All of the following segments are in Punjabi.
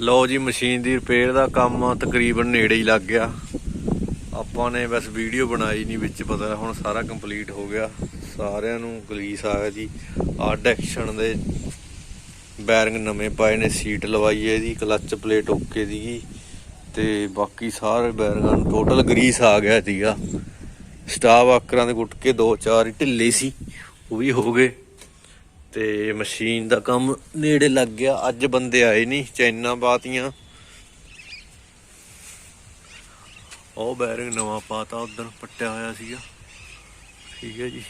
ਲਓ ਜੀ, ਮਸ਼ੀਨ ਦੀ ਰਿਪੇਅਰ ਦਾ ਕੰਮ ਤਕਰੀਬਨ ਨੇੜੇ ਹੀ ਲੱਗ ਗਿਆ। ਆਪਾਂ ਨੇ ਬਸ ਵੀਡੀਓ ਬਣਾਈ ਨਹੀਂ ਵਿੱਚ ਪਤਾ ਹੁਣ ਸਾਰਾ ਕੰਪਲੀਟ ਹੋ ਗਿਆ। ਸਾਰਿਆਂ ਨੂੰ ਗਲੀਸ ਆ ਗਿਆ ਜੀ। ਆਹ ਡੈਕਸ਼ਨ ਦੇ ਬੈਰਿੰਗ ਨਵੇਂ ਪਾਏ ਨੇ, ਸੀਟ ਲਵਾਈ ਹੈ ਇਹਦੀ ਕਲੱਚ ਪਲੇਟ ਓਕੇ ਦੀ ਤੇ ਬਾਕੀ ਸਾਰੇ ਬੈਰਿੰਗਾਂ ਨੂੰ ਟੋਟਲ ਗਰੀਸ ਆ ਗਿਆ ਸੀਗਾ। ਸਟਾਫ ਆਕਰਾਂ ਦੇ ਗੁੱਟਕੇ ਦੋ ਚਾਰ ਢਿੱਲੇ ਸੀ, ਉਹ ਵੀ ਹੋ ਗਏ। ਤੇ ਮਸ਼ੀਨ ਦਾ ਕੰਮ ਨੇੜੇ ਲੱਗ ਗਿਆ। ਅੱਜ ਬੰਦੇ ਆਏ ਨਹੀਂ, ਚੈਨਾ ਪਾਤੀਆਂ। ਉਹ ਬੈਰਿੰਗ ਨਵਾਂ ਪਾਤਾ ਉਦੋਂ ਪੱਟਿਆ ਹੋਇਆ ਸੀਗਾ। ਠੀਕ ਹੈ ਜੀ।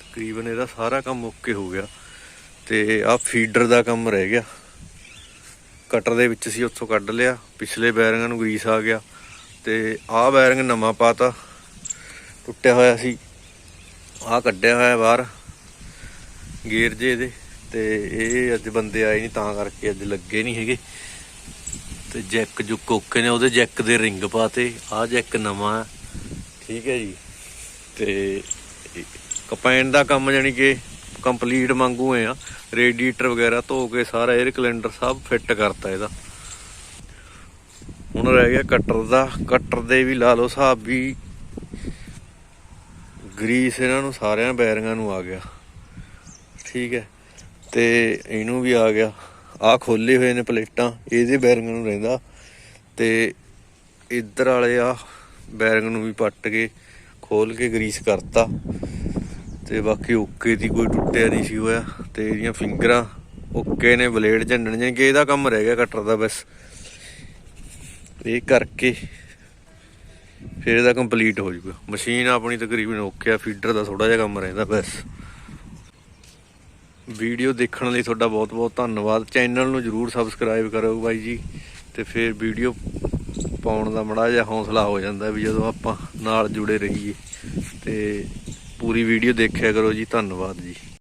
ਤਕਰੀਬਨ ਇਹਦਾ ਸਾਰਾ ਕੰਮ ਓਕੇ ਹੋ ਗਿਆ। ਤੇ ਆਹ ਫੀਡਰ ਦਾ ਕੰਮ ਰਹਿ ਗਿਆ। ਕਟਰ ਦੇ ਵਿੱਚ ਸੀ, ਉੱਥੋਂ ਕੱਢ ਲਿਆ। ਪਿਛਲੇ ਬੈਰਿੰਗਾਂ ਨੂੰ ਗਰੀਸ ਆ ਗਿਆ। ਤੇ ਆਹ ਬੈਰਿੰਗ ਨਵਾਂ ਪਾਤਾ। ਟੁੱਟਿਆ ਹੋਇਆ ਸੀ। ਆਹ ਕੱਢਿਆ ਹੋਇਆ ਬਾਹਰ। ਗੇਰ ਜੇ ਇਹਦੇ, ਤੇ ਇਹ ਅੱਜ ਬੰਦੇ ਆਏ ਨਹੀਂ ਤਾਂ ਕਰਕੇ ਅੱਜ ਲੱਗੇ ਨਹੀਂ ਹੈਗੇ। ਤੇ ਜੈਕ ਜੋ ਕੋਕੇ ਨੇ, ਉਹਦੇ ਜੈਕ ਦੇ ਰਿੰਗ ਪਾਤੇ, ਆਹ ਜੈਕ ਨਵਾਂ ਠੀਕ ਹੈ ਜੀ। ਤੇ ਕਪੈਨ ਦਾ ਕੰਮ ਜਾਨੀ ਕਿ ਕੰਪਲੀਟ ਮੰਗੂ ਆ, ਰੇਡੀਏਟਰ ਵਗੈਰਾ ਧੋ ਕੇ ਸਾਰਾ 에ਅਰ ਕੈਲੰਡਰ ਸਭ ਫਿੱਟ ਕਰਤਾ ਇਹਦਾ। ਹੁਣ ਰਹਿ ਗਿਆ ਕਟਰ ਦਾ, ਕਟਰ ਦੇ ਵੀ ਲਾ ਲਓ ਹਿਸਾਬ ਵੀ, ਗਰੀਸ ਇਹਨਾਂ ਨੂੰ ਸਾਰਿਆਂ ਬੈਰਿੰਗਾਂ ਨੂੰ ਆ ਗਿਆ। ਠੀਕ ਹੈ। ਤੇ ਇਹਨੂੰ ਵੀ ਆ ਗਿਆ। ਆਹ ਖੋਲੇ ਹੋਏ ਨੇ ਪਲੇਟਾਂ, ਇਹਦੇ ਬੈਰਿੰਗ ਨੂੰ ਰਹਿੰਦਾ। ਤੇ ਇੱਧਰ ਵਾਲੇ ਆ, ਬੈਰਿੰਗ ਨੂੰ ਵੀ ਪੱਟ ਕੇ ਖੋਲ ਕੇ ਗਰੀਸ ਕਰਤਾ। ਤੇ ਬਾਕੀ ਓਕੇ ਦੀ ਕੋਈ ਟੁੱਟਿਆ ਨਹੀਂ ਸੀ ਹੋਇਆ। ਤੇ ਇਹਦੀਆਂ ਫਿੰਗਰਾਂ ਓਕੇ ਨੇ, ਬਲੇਡ ਝੰਡਣ ਜਾਂ ਕਿ ਇਹਦਾ ਕੰਮ ਰਹਿ ਗਿਆ ਕਟਰ ਦਾ ਬਸ। ਇਹ ਕਰਕੇ ਫਿਰ ਇਹਦਾ ਕੰਪਲੀਟ ਹੋ ਜਾਊਗਾ। ਮਸ਼ੀਨ ਆਪਣੀ ਤਕਰੀਬਨ ਓਕੇ ਆ, ਫੀਡਰ ਦਾ ਥੋੜਾ ਜਿਹਾ ਕੰਮ ਰਹਿੰਦਾ ਬਸ। ਵੀਡੀਓ ਦੇਖਣ ਲਈ ਤੁਹਾਡਾ ਬਹੁਤ ਬਹੁਤ ਧੰਨਵਾਦ। ਚੈਨਲ ਨੂੰ ਜਰੂਰ ਸਬਸਕ੍ਰਾਈਬ ਕਰੋ ਬਾਈ ਜੀ ਤੇ ਫਿਰ ਵੀਡੀਓ ਪਾਉਣ ਦਾ ਮੜਾ ਜਿਹਾ ਹੌਸਲਾ ਹੋ ਜਾਂਦਾ ਵੀ ਜਦੋਂ ਆਪਾਂ ਨਾਲ ਜੁੜੇ ਰਹੀਏ ਤੇ ਪੂਰੀ ਵੀਡੀਓ ਦੇਖਿਆ ਕਰੋ ਜੀ। ਧੰਨਵਾਦ ਜੀ।